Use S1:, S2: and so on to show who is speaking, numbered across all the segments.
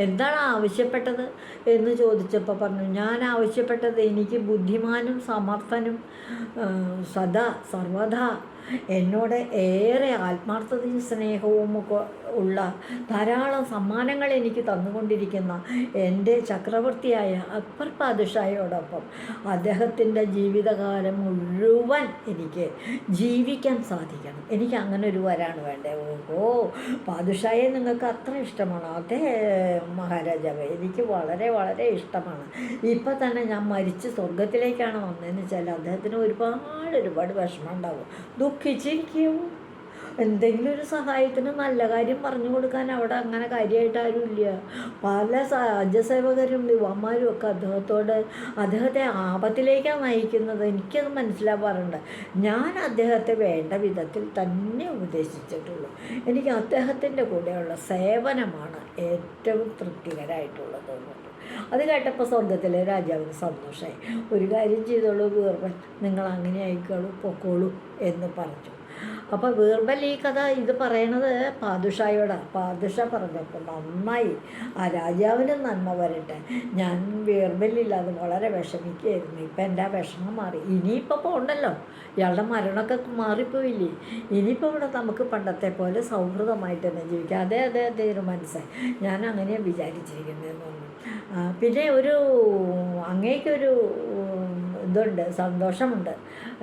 S1: എന്താണ് ആവശ്യപ്പെട്ടത് എന്ന് ചോദിച്ചപ്പോൾ പറഞ്ഞു ഞാൻ ആവശ്യപ്പെട്ടത് എനിക്ക് ബുദ്ധിമാനും സമർത്ഥനും സദാ സർവദാ എന്നോട് ഏറെ ആത്മാർത്ഥതയും സ്നേഹവും ഉള്ള ധാരാളം സമ്മാനങ്ങൾ എനിക്ക് തന്നുകൊണ്ടിരിക്കുന്ന എന്റെ ചക്രവർത്തിയായ അക്ബർ പാദുഷായോടൊപ്പം അദ്ദേഹത്തിന്റെ ജീവിതകാലം മുഴുവൻ എനിക്ക് ജീവിക്കാൻ സാധിക്കണം. എനിക്ക് അങ്ങനെ ഒരു വരാണ് വേണ്ടത് ഓഹോ പാദുഷായെ നിങ്ങൾക്ക് അത്ര ഇഷ്ടമാണ്? അതെ മഹാരാജാവേ എനിക്ക് വളരെ വളരെ ഇഷ്ടമാണ്. ഇപ്പം തന്നെ ഞാൻ മരിച്ച് സ്വർഗത്തിലേക്കാണ് വന്നതെന്ന് വെച്ചാൽ അദ്ദേഹത്തിന് ഒരുപാട് ഒരുപാട് വിഷമം ഉണ്ടാവും. ദുഃഖിച്ചിരിക്കും. എന്തെങ്കിലും ഒരു സഹായത്തിന് നല്ല കാര്യം പറഞ്ഞു കൊടുക്കാൻ അവിടെ അങ്ങനെ കാര്യമായിട്ട് ആരും ഇല്ല. പല രാജ്യസേവകരും യുവന്മാരും ഒക്കെ അദ്ദേഹത്തോട് അദ്ദേഹത്തെ ആപത്തിലേക്കാണ് നയിക്കുന്നത് എനിക്കത് മനസ്സിലാവാറുണ്ട് ഞാൻ അദ്ദേഹത്തെ വേണ്ട വിധത്തിൽ തന്നെ ഉപദേശിച്ചിട്ടുള്ളൂ. എനിക്ക് അദ്ദേഹത്തിന്റെ കൂടെയുള്ള സേവനമാണ് ഏറ്റവും തൃപ്തികരമായിട്ടുള്ളത് അത് കേട്ടപ്പോൾ സ്വർഗത്തിലെ രാജാവിന് സന്തോഷമായി ഒരു കാര്യം ചെയ്തോളൂ വീർബൽ നിങ്ങൾ അങ്ങനെ ആയിക്കോളൂ പൊക്കോളൂ എന്ന് പറഞ്ഞു. അപ്പോൾ വീർബൽ ഈ കഥ ഇത് പറയണത് പാദുഷായോടാണ് പാദുഷ പറഞ്ഞപ്പോൾ നന്നായി. ആ രാജാവിന് നന്മ വരട്ടെ. ഞാൻ വീർബലില്ലാതെ വളരെ വിഷമിക്കുകയായിരുന്നു. ഇപ്പം എന്റെ ആ വിഷമം മാറി. ഇനിയിപ്പോൾ പോകണ്ടല്ലോ ഇയാളുടെ മരണമൊക്കെ മാറിപ്പോയില്ലേ? ഇനിയിപ്പോൾ ഇവിടെ നമുക്ക് പണ്ടത്തെ പോലെ സൗഹൃദമായിട്ട് തന്നെ ജീവിക്കാം. അതെ അതെ മനസ്സായി. ഞാൻ അങ്ങനെയാണ് വിചാരിച്ചിരിക്കുന്നതെന്ന് പിന്നെ ഒരു അങ്ങേക്കൊരു ഇതുണ്ട് സന്തോഷമുണ്ട്.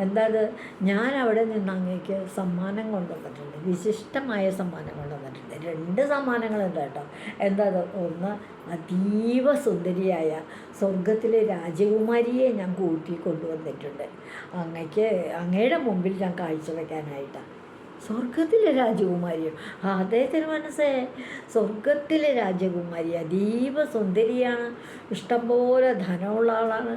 S1: എന്താത്? ഞാൻ അവിടെ നിന്ന് അങ്ങേക്ക് സമ്മാനം കൊണ്ടുവന്നിട്ടുണ്ട്. വിശിഷ്ടമായ സമ്മാനം കൊണ്ടുവന്നിട്ടുണ്ട്. രണ്ട് സമ്മാനങ്ങളുണ്ട് കേട്ടോ. എന്താ അത് ഒന്ന് അതീവ സുന്ദരിയായ സ്വർഗത്തിലെ രാജകുമാരിയെ ഞാൻ കൂട്ടി കൊണ്ടുവന്നിട്ടുണ്ട്. അങ്ങയ്ക്ക് അങ്ങയുടെ മുമ്പിൽ ഞാൻ കാഴ്ചവെക്കാനായിട്ടാണ് സ്വർഗത്തിലെ രാജകുമാരിയോ ആ അദ്ദേഹത്തിന് മനസ്സേ. സ്വർഗത്തിലെ രാജകുമാരി അതീവ സുന്ദരിയാണ്. ഇഷ്ടംപോലെ ധനമുള്ള ആളാണ്.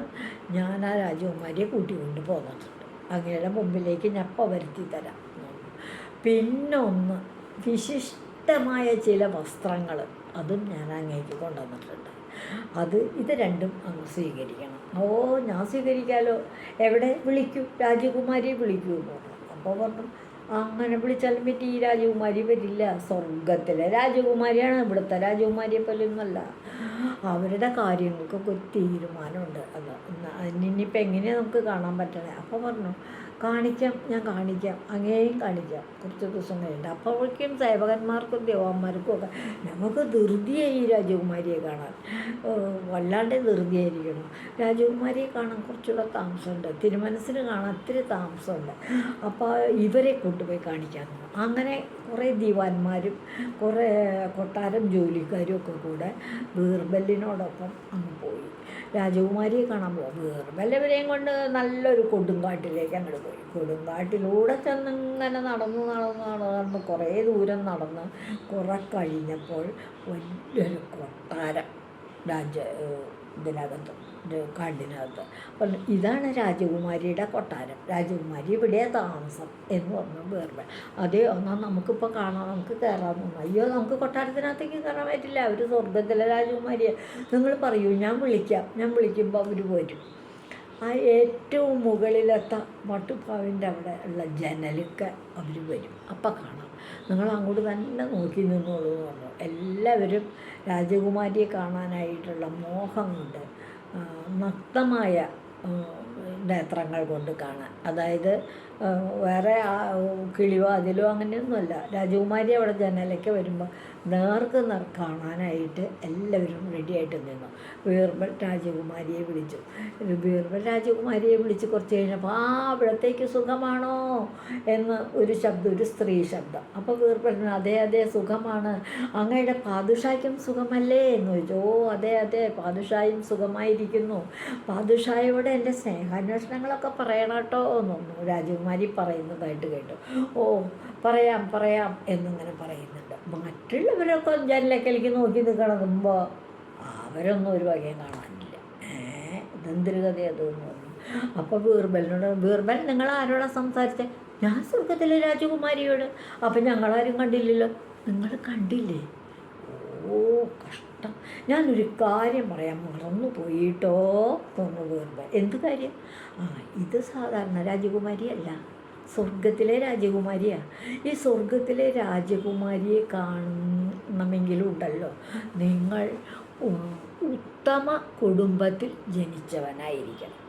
S1: ഞാൻ ആ രാജകുമാരിയെ കൂട്ടിക്കൊണ്ട് പോന്നിട്ടുണ്ട്. അങ്ങയുടെ മുമ്പിലേക്ക് ഞാൻ ഇപ്പോൾ വരുത്തി തരാം. പിന്നൊന്ന് വിശിഷ്ടമായ ചില വസ്ത്രങ്ങൾ അതും ഞാൻ അങ്ങേക്ക് കൊണ്ടുവന്നിട്ടുണ്ട്. അത് ഇത് രണ്ടും അങ്ങ് സ്വീകരിക്കണം. ഓ ഞാൻ സ്വീകരിക്കാമല്ലോ എവിടെ വിളിക്കൂ? രാജകുമാരിയെ വിളിക്കൂ അപ്പോൾ പറഞ്ഞു അങ്ങനെ വിളിച്ചാലും പറ്റി ഈ രാജകുമാരി വരില്ല. സ്വർഗത്തിലെ രാജകുമാരിയാണ് ഇവിടുത്തെ രാജകുമാരിയെ പോലെയൊന്നുമല്ല അവരുടെ കാര്യങ്ങൾക്കൊക്കെ ഒരു തീരുമാനമുണ്ട്. അത് ഇനിയിപ്പോൾ എങ്ങനെയാണ് നമുക്ക് കാണാൻ പറ്റണേ? അപ്പോൾ പറഞ്ഞു കാണിക്കാം ഞാൻ കാണിക്കാം അങ്ങേയും കാണിക്കാം. കുറച്ച് ദിവസം കഴിഞ്ഞിട്ട്. അപ്പോഴേക്കും സേവകന്മാർക്കും ദേവന്മാർക്കും ഒക്കെ നമുക്ക് ധൃതിയായി രാജകുമാരിയെ കാണാൻ. വല്ലാണ്ട് ധൃതിയായിരിക്കണം രാജകുമാരിയെ കാണാൻ കുറച്ചുകൂടെ താമസമുണ്ട്. തിരുമനസ്സിന് കാണാൻ ഒത്തിരി താമസമുണ്ട്. അപ്പോൾ ഇവരെ കൊണ്ടുപോയി കാണിക്കാൻ അങ്ങനെ കുറേ ദിവാന്മാരും കുറേ കൊട്ടാരം ജോലിക്കാരും ഒക്കെ കൂടെ ബീർബലിനോടൊപ്പം അങ്ങ് പോയി. രാജകുമാരിയെ കാണാൻ പോകും ഇവരെയും കൊണ്ട് നല്ലൊരു കൊടുങ്കാട്ടിലേക്ക് അങ്ങോട്ട് പോയി. കൊടുങ്കാട്ടിലൂടെ ചെന്ന് ഇങ്ങനെ നടന്നു നടന്നു നടന്ന് കുറേ ദൂരം നടന്ന് കുറെ കഴിഞ്ഞപ്പോൾ വലിയൊരു കൊട്ടാരം രാജ ഇതിനകത്ത് ഇത് കാടിനകത്ത്. അപ്പം ഇതാണ് രാജകുമാരിയുടെ കൊട്ടാരം. രാജകുമാരി ഇവിടെ താമസം എന്ന് പറഞ്ഞു വേറെ അതേ ഒന്നാം നമുക്കിപ്പോൾ കാണാം നമുക്ക് കയറാൻ അയ്യോ നമുക്ക് കൊട്ടാരത്തിനകത്തേക്ക് കയറാൻ പറ്റില്ല. അവർ സ്വർഗത്തിലെ രാജകുമാരിയെ. നിങ്ങൾ പറയൂ ഞാൻ വിളിക്കാം. ഞാൻ വിളിക്കുമ്പോൾ അവർ വരും. ആ ഏറ്റവും മുകളിലത്തെ മട്ടുപ്പാവിന്റെ അവിടെ ഉള്ള ജനലൊക്കെ അവർ വരും. അപ്പം കാണാം. നിങ്ങൾ അങ്ങോട്ട് തന്നെ നോക്കി നിന്നോളൂ എന്ന് പറഞ്ഞു. എല്ലാവരും രാജകുമാരിയെ കാണാനായിട്ടുള്ള മോഹം കൊണ്ട് നഗ്നമായ നേത്രങ്ങൾ കൊണ്ട് കാണാൻ. അതായത് വേറെ കിളിയോ അതിലോ അങ്ങനെയൊന്നുമല്ല. രാജകുമാരി അവിടെ ജനലൊക്കെ വരുമ്പോൾ നേർക്ക് നേർ കാണാനായിട്ട് എല്ലാവരും റെഡിയായിട്ട് നിന്നു. ബീർബൽ രാജകുമാരിയെ വിളിച്ചു. ബീർബൽ രാജകുമാരിയെ വിളിച്ച് കുറച്ച് കഴിഞ്ഞപ്പോൾ ആ അവിടത്തേക്ക് സുഖമാണോ? എന്ന് ഒരു ശബ്ദം ഒരു സ്ത്രീ ശബ്ദം. അപ്പോൾ ബീർബൽ അതെ അതെ സുഖമാണ്. അങ്ങയുടെ പാതുഷായ്ക്കും സുഖമല്ലേ? എന്ന് ചോദിച്ചു. ഓ അതെ അതെ പാതുഷായും സുഖമായിരിക്കുന്നു. പാതുഷായോട് എന്റെ സ്നേഹാന്വേഷണങ്ങളൊക്കെ പറയണം കേട്ടോ എന്നൊന്നു രാജകുമാരി പറയുന്നതായിട്ട് കേട്ടു. ഓ പറയാം പറയാം എന്നിങ്ങനെ പറയുന്നുണ്ട്. മറ്റുള്ളവരൊക്കെ ജനലക്കലേക്ക് നോക്കി നിൽക്കണതുമ്പോൾ അവരൊന്നും ഒരു വകയും കാണാനില്ല. ഏഹ് ഇതെന്തൊരു കഥ അതെന്ന് പറഞ്ഞു. അപ്പോൾ ബീർബലിനോട് ബീർബൽ നിങ്ങൾ ആരോടാ സംസാരിച്ചത് ഞാൻ സ്വർഗത്തിലെ രാജകുമാരിയോട്. അപ്പം ഞങ്ങളാരും കണ്ടില്ലല്ലോ. നിങ്ങൾ കണ്ടില്ലേ? ഓ കഷ്ടം. ഞാനൊരു കാര്യം പറയാൻ മറന്നു പോയിട്ടോ തോന്നു ബീർബൽ എന്ത് കാര്യം? ആ ഇത് സാധാരണ രാജകുമാരിയല്ല. സ്വർഗത്തിലെ രാജകുമാരിയാണ് ഈ സ്വർഗത്തിലെ രാജകുമാരിയെ കാണണമെങ്കിലും ഉണ്ടല്ലോ നിങ്ങൾ ഉത്തമ കുടുംബത്തിൽ ജനിച്ചവനായിരിക്കണം.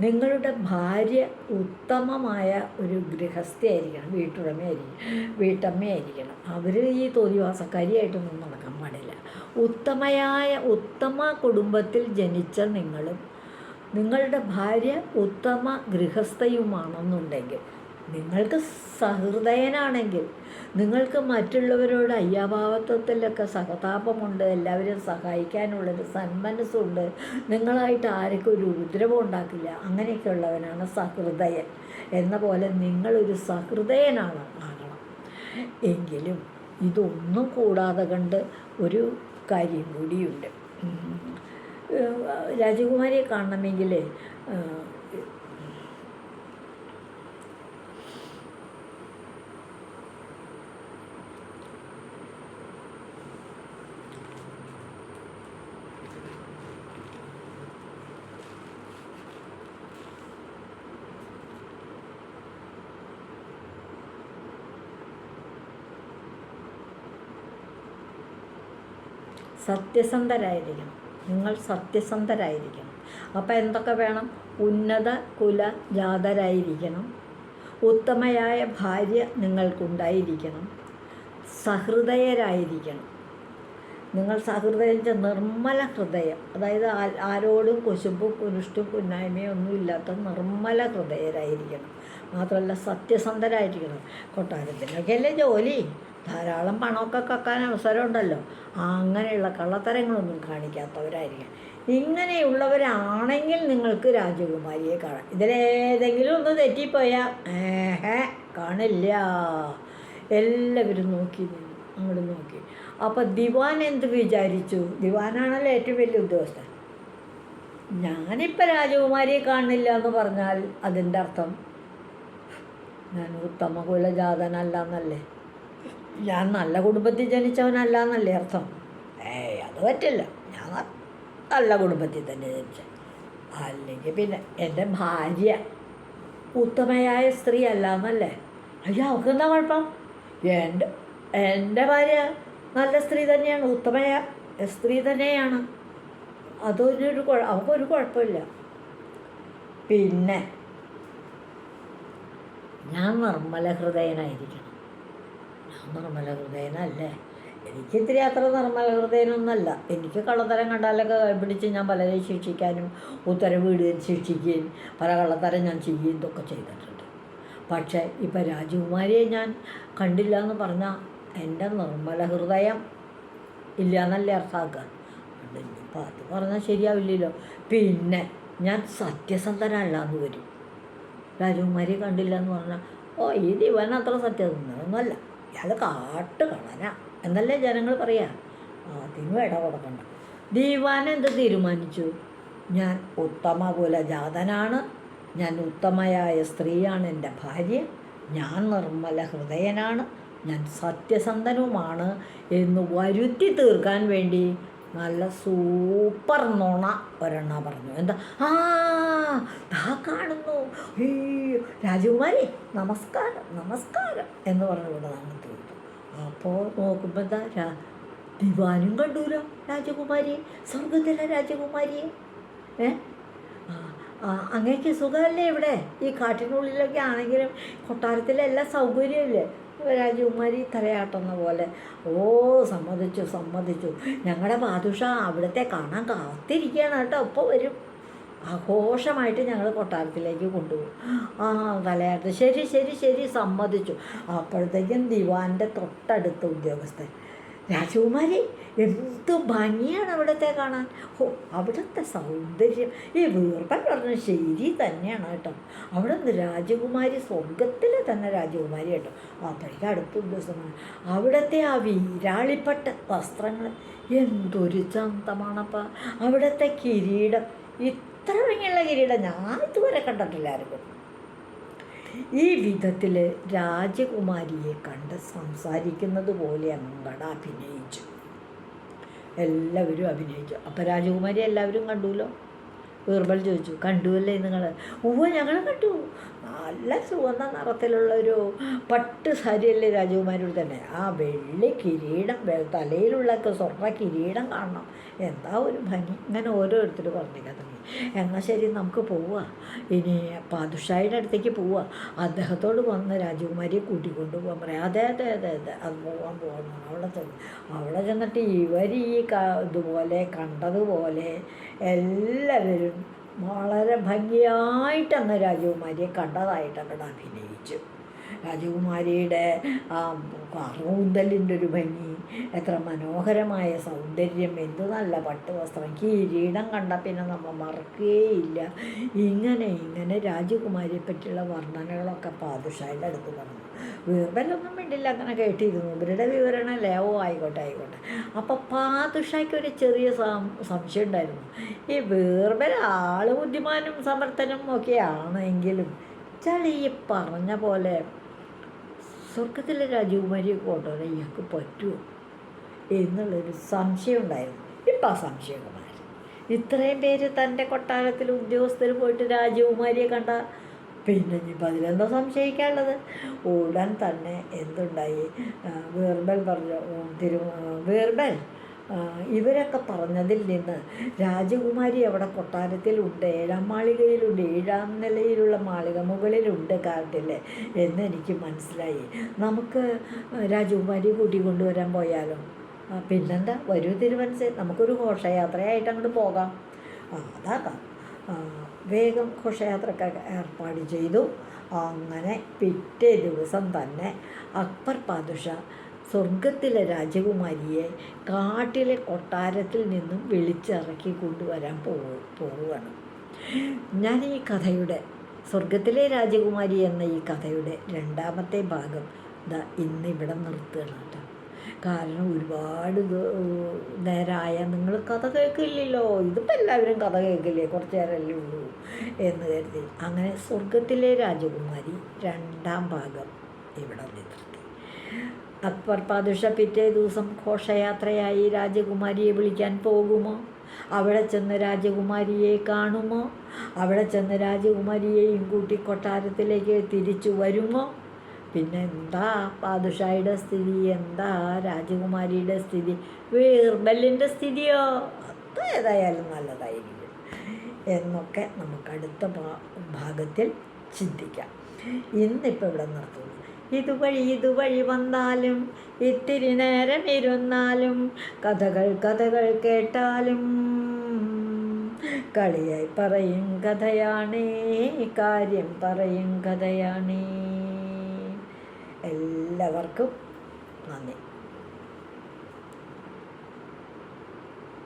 S1: നിങ്ങളുടെ ഭാര്യ ഉത്തമമായ ഒരു ഗൃഹസ്ഥയായിരിക്കണം വീട്ടുടമയായിരിക്കണം വീട്ടമ്മയായിരിക്കണം. അവർ ഈ തോന്നിവാസക്കാരിയായിട്ടൊന്നും നടക്കാൻ പാടില്ല. ഉത്തമയായ ഉത്തമ കുടുംബത്തിൽ ജനിച്ച നിങ്ങളും നിങ്ങളുടെ ഭാര്യ ഉത്തമ ഗൃഹസ്ഥയുമാണെന്നുണ്ടെങ്കിൽ നിങ്ങൾക്ക് സഹൃദയനാണെങ്കിൽ നിങ്ങൾക്ക് മറ്റുള്ളവരോട് അയ്യാഭാവത്വത്തിലൊക്കെ സഹതാപമുണ്ട് എല്ലാവരും സഹായിക്കാനുള്ളൊരു സന്മനസ്സുണ്ട് നിങ്ങളായിട്ട് ആർക്കും ഒരു ഉപദ്രവം ഉണ്ടാക്കില്ല അങ്ങനെയൊക്കെയുള്ളവനാണ് സഹൃദയൻ. എന്ന പോലെ നിങ്ങളൊരു സഹൃദയനാണ് ആകണം. എങ്കിലും ഇതൊന്നും കൂടാതെ കണ്ട് ഒരു കാര്യം കൂടിയുണ്ട് രാജകുമാരിയെ കാണണമെങ്കിൽ ഏഹ് സത്യസന്ധരായിരിക്കണം. നിങ്ങൾ സത്യസന്ധരായിരിക്കണം. അപ്പോൾ എന്തൊക്കെ വേണം? ഉന്നത കുല ജാതരായിരിക്കണം. ഉത്തമയായ ഭാര്യ നിങ്ങൾക്കുണ്ടായിരിക്കണം. സഹൃദയരായിരിക്കണം. നിങ്ങൾ സഹൃദയന്റെ നിർമ്മല ഹൃദയം അതായത് ആരോടും കുശുമ്പും കുനിഷ്ടും കുന്നായ്മയും ഒന്നും ഇല്ലാത്ത നിർമ്മല ഹൃദയരായിരിക്കണം. മാത്രമല്ല സത്യസന്ധരായിരിക്കണം. കൊട്ടാരത്തിനൊക്കെ അല്ലേ ജോലി? ധാരാളം പണമൊക്കെ കക്കാൻ അവസരമുണ്ടല്ലോ. അങ്ങനെയുള്ള കള്ളത്തരങ്ങളൊന്നും കാണിക്കാത്തവരായിരിക്കണം. ഇങ്ങനെയുള്ളവരാണെങ്കിൽ നിങ്ങൾക്ക് രാജകുമാരിയെ കാണാം. ഇതിലേതെങ്കിലും ഒന്ന് തെറ്റിപ്പോയാൽ ഏഹേ കാണില്ല. എല്ലാവരും നോക്കി അങ്ങോട്ട് നോക്കി. അപ്പോൾ ദിവാൻ എന്ത് വിചാരിച്ചു? ദിവാനാണല്ലോ ഏറ്റവും വലിയ ഉദ്യോഗസ്ഥൻ. ഞാനിപ്പോൾ രാജകുമാരിയെ കാണില്ല എന്ന് പറഞ്ഞാൽ അതിന്റെ അർത്ഥം ഞാൻ ഉത്തമ കുലജാതനല്ല എന്നല്ലേ ഞാൻ നല്ല കുടുംബത്തിൽ ജനിച്ചവനല്ല എന്നല്ലേ അർത്ഥം? ഏയ് അത് പറ്റില്ല. ഞാൻ നല്ല കുടുംബത്തിൽ തന്നെ ജനിച്ച. അല്ലെങ്കിൽ പിന്നെ എന്റെ ഭാര്യ ഉത്തമയായ സ്ത്രീ അല്ല എന്നല്ലേ അയ്യോ അവർക്ക് എന്താ കുഴപ്പം? എന്റെ എന്റെ ഭാര്യ നല്ല സ്ത്രീ തന്നെയാണ് ഉത്തമയ സ്ത്രീ തന്നെയാണ്. അതൊരു അവൾക്കൊരു കുഴപ്പമില്ല. പിന്നെ ഞാൻ നിർമ്മല ഹൃദയനായിരിക്കണം ഞാൻ നിർമ്മല ഹൃദയനല്ലേ എനിക്ക് ഇത്തിരി അത്ര നിർമ്മല എനിക്ക് കള്ളത്തരം കണ്ടാലൊക്കെ പിടിച്ച് ഞാൻ പലരെയും ശിക്ഷിക്കാനും ഉത്തരവിടുകയും ശിക്ഷിക്കുകയും പല കള്ളത്തരം ഞാൻ ചെയ്യുകയും ഇതൊക്കെ ചെയ്തിട്ടുണ്ട്. പക്ഷേ ഇപ്പം രാജകുമാരിയെ ഞാൻ കണ്ടില്ല എന്ന് പറഞ്ഞാൽ എന്റെ നിർമ്മല ഹൃദയം ഇല്ല എന്നല്ലേ അർത്ഥാക്കുക ഇപ്പം അത് പറഞ്ഞാൽ ശരിയാവില്ലല്ലോ. പിന്നെ ഞാൻ സത്യസന്ധനല്ല എന്ന് വരും. രാജകുമാരിയെ കണ്ടില്ല എന്ന് പറഞ്ഞാൽ ഓ ഈ ദിവൻ അത്ര സത്യസന്ധനൊന്നുമല്ല ഇയാൾ കാട്ട് കളന എന്നല്ലേ ജനങ്ങൾ പറയാ? അതിനും ഇട കൊടുക്കണ്ട ദീവാൻ എന്ത് തീരുമാനിച്ചു? ഞാൻ ഉത്തമ കുലജാതനാണ് ഞാൻ ഉത്തമയായ സ്ത്രീയാണ് എന്റെ ഭാര്യ. ഞാൻ നിർമ്മല ഹൃദയനാണ്. ഞാൻ സത്യസന്ധനുമാണ് എന്ന് വരുത്തി തീർക്കാൻ വേണ്ടി നല്ല സൂപ്പർ നുണ ഒരെണ്ണ പറഞ്ഞു. എന്താ? ആ താ കാണുന്നു. ഈ രാജകുമാരി നമസ്കാരം നമസ്കാരം എന്ന് പറഞ്ഞുകൊണ്ട് നമ്മൾ തീർത്തു അപ്പോൾ നോക്കുമ്പോൾ എന്താ? രാ ദിവാനും കണ്ടൂലോ രാജകുമാരിയെ സ്വർഗത്തിലെ രാജകുമാരിയെ ഏ? അങ്ങേക്ക് സുഖമല്ലേ ഇവിടെ? ഈ കാട്ടിനുള്ളിലൊക്കെ ആണെങ്കിലും കൊട്ടാരത്തിലെ എല്ലാ സൗകര്യമില്ലേ രാജകുമാരി തലയാട്ടുന്ന പോലെ. ഓ സമ്മതിച്ചു സമ്മതിച്ചു. ഞങ്ങളുടെ മാതുഷ അവിടുത്തെ കാണാൻ കാത്തിരിക്കുകയാണ് കേട്ടോ. ഇപ്പോൾ വരും. ആഘോഷമായിട്ട് ഞങ്ങൾ കൊട്ടാരത്തിലേക്ക് കൊണ്ടുപോകും. ആ തലയാട്ട്. ശരി ശരി ശരി. സമ്മതിച്ചു. അപ്പോഴത്തേക്കും ദിവാന്റെ തൊട്ടടുത്ത ഉദ്യോഗസ്ഥൻ. രാജകുമാരി എന്ത് ഭംഗിയാണ് അവിടുത്തെ കാണാൻ? ഓ അവിടുത്തെ സൗന്ദര്യം. ഈ വീർപ്പൻ പറഞ്ഞ ശരി തന്നെയാണ് കേട്ടോ. അവിടെ നിന്ന് രാജകുമാരി സ്വർഗത്തിലെ തന്നെ രാജകുമാരി കേട്ടോ. അപ്പോഴേക്കും അടുത്ത ദിവസമാണ് അവിടുത്തെ ആ വീരാളിപ്പട്ട വസ്ത്രങ്ങൾ എന്തൊരു ചന്തമാണപ്പ. അവിടുത്തെ കിരീടം. ഇത്ര ഭംഗിയുള്ള കിരീടം ഞാൻ ഇതുവരെ കണ്ടിട്ടില്ലായിരുന്നു. ഈ വിധത്തിൽ രാജകുമാരിയെ കണ്ട് സംസാരിക്കുന്നത് പോലെ അങ്ങട് അഭിനയിച്ചു. എല്ലാവരും അഭിനയിച്ചു അപ്പം രാജകുമാരി എല്ലാവരും കണ്ടുല്ലോ വീർബൽ ചോദിച്ചു കണ്ടുവല്ലേ നിങ്ങൾ ഉവ്വ ഞങ്ങൾ കണ്ടു. നല്ല ചുവന്ന നിറത്തിലുള്ളൊരു പട്ട് സാരിയല്ലേ രാജകുമാരിയുടെ തന്നെ. ആ വെള്ളി കിരീടം തലയിലുള്ള തലയിലുള്ളൊക്കെ സ്വർണ കിരീടം കാണണം. എന്താ ഒരു ഭംഗി? ഇങ്ങനെ ഓരോരുത്തർ പറഞ്ഞു തുടങ്ങി എന്നാൽ ശരി നമുക്ക് പോവാം. ഇനി പാതുഷായുടെ അടുത്തേക്ക് പോവാം. അദ്ദേഹത്തോട് വന്ന് രാജകുമാരിയെ കൂട്ടിക്കൊണ്ട് പോകാൻ പറയാം. അതെ അതെ അതെ അതെ അത് പോകാൻ പോകണം അവിടെ ചെന്ന് അവിടെ ചെന്നിട്ട് ഇവർ ഈ ഇതുപോലെ കണ്ടതുപോലെ എല്ലാവരും വളരെ ഭംഗിയായിട്ടന്ന് രാജകുമാരിയെ കണ്ടതായിട്ട് അങ്ങോട്ട് അഭിനയിച്ചു. രാജകുമാരിയുടെ ആ കറുകൂന്തലിന്റെ ഒരു ഭംഗി എത്ര മനോഹരമായ സൗന്ദര്യം എന്ത് നല്ല പട്ടുവസ്ത്രം കിരീടം കണ്ട പിന്നെ നമ്മൾ മറക്കുകയില്ല ഇങ്ങനെ ഇങ്ങനെ രാജകുമാരിയെ പറ്റിയുള്ള വർണനകളൊക്കെ പാതുഷായുടെ അടുത്ത് പറഞ്ഞു. വീർബലൊന്നും വേണ്ടില്ല അങ്ങനെ കേട്ടിരുന്നു. ഇവരുടെ വിവരണം ലേവോ ആയിക്കോട്ടെ ആയിക്കോട്ടെ. അപ്പോൾ പാതുഷായ്ക്ക് ഒരു ചെറിയ സംശയം ഉണ്ടായിരുന്നു. ഈ വീർബൽ ആൾ ബുദ്ധിമാനും സമർത്ഥനും ഒക്കെ ആണെങ്കിലും ചളി ഈ പറഞ്ഞ പോലെ സ്വർഗത്തിലെ രാജകുമാരിയെ കൊണ്ടുവരാൻ ഇയാൾക്ക് പറ്റുമോ എന്നുള്ളൊരു സംശയം ഉണ്ടായിരുന്നു. ഇപ്പം ആ സംശയമൊക്കെ മാറി. ഇത്രയും പേര് തന്റെ കൊട്ടാരത്തിൽ ഉദ്യോഗസ്ഥർ പോയിട്ട് രാജകുമാരിയെ കണ്ട പിന്നെ ഇനിയിപ്പോൾ അതിലെന്താ സംശയിക്കാനുള്ളത്? ഉടൻ തന്നെ എന്തുണ്ടായി? വീർബൽ പറഞ്ഞു തിരു വീർബൽ ഇവരൊക്കെ പറഞ്ഞതിൽ നിന്ന് രാജകുമാരി അവിടെ കൊട്ടാരത്തിലുണ്ട് ഏഴാം മാളികയിലുണ്ട് ഏഴാം നിലയിലുള്ള മാളിക മുകളിലുണ്ട് എന്ന് എനിക്ക് മനസ്സിലായി. നമുക്ക് രാജകുമാരി കൂട്ടിക്കൊണ്ടുവരാൻ പോയാലോ? പോയാലും പിന്നെന്താ? വരൂ തിരുവനന്തപുരം നമുക്കൊരു ഘോഷയാത്രയായിട്ട് അങ്ങോട്ട് പോകാം. ആ അതാക്കാം വേഗം ഘോഷയാത്രക്ക് ഏർപ്പാട് ചെയ്തു. അങ്ങനെ പിറ്റേ ദിവസം തന്നെ അക്ബർ പാദുഷ സ്വർഗത്തിലെ രാജകുമാരിയെ കാട്ടിലെ കൊട്ടാരത്തിൽ നിന്നും വിളിച്ചിറക്കി കൊണ്ടുവരാൻ പോവുകയാണ്. ഞാൻ ഈ കഥയുടെ സ്വർഗത്തിലെ രാജകുമാരി എന്ന ഈ കഥയുടെ രണ്ടാമത്തെ ഭാഗം ദാ ഇന്ന് ഇവിടെ നിർത്തുകയാണ് കേട്ടോ. കാരണം ഒരുപാട് നേരായ നിങ്ങൾ കഥ കേൾക്കില്ലല്ലോ ഇതിപ്പോൾ എല്ലാവരും കഥ കേൾക്കില്ലേ കുറച്ച് നേരമല്ലേ ഉള്ളൂ എന്ന് കരുതി. അങ്ങനെ സ്വർഗത്തിലെ രാജകുമാരി രണ്ടാം ഭാഗം ഇവിടെ നിർത്തി. അക്ബർ പാദുഷ പിറ്റേ ദിവസം ഘോഷയാത്രയായി രാജകുമാരിയെ വിളിക്കാൻ പോകുമോ? അവിടെ ചെന്ന് രാജകുമാരിയെ കാണുമോ? അവിടെ ചെന്ന് രാജകുമാരിയെയും കൂട്ടി കൊട്ടാരത്തിലേക്ക് തിരിച്ചു വരുമോ? പിന്നെ എന്താ പാദുഷായുടെ സ്ഥിതി? എന്താ രാജകുമാരിയുടെ സ്ഥിതി? വീർബലിന്റെ സ്ഥിതിയോ? അത് ഏതായാലും നല്ലതായിരിക്കും. എന്നൊക്കെ നമുക്ക് അടുത്ത ഭാഗത്തിൽ ചിന്തിക്കാം. ഇന്നിപ്പോൾ ഇവിടെ നിർത്തുന്നു. ഇതുവഴി ഇതുവഴി വന്നാലും ഇത്തിരി നേരം ഇരുന്നാലും കഥകൾ കഥകൾ കേട്ടാലും കളിയായി പറയും കഥയാണേ കാര്യം പറയും കഥയാണേ. എല്ലാവർക്കും നന്ദി.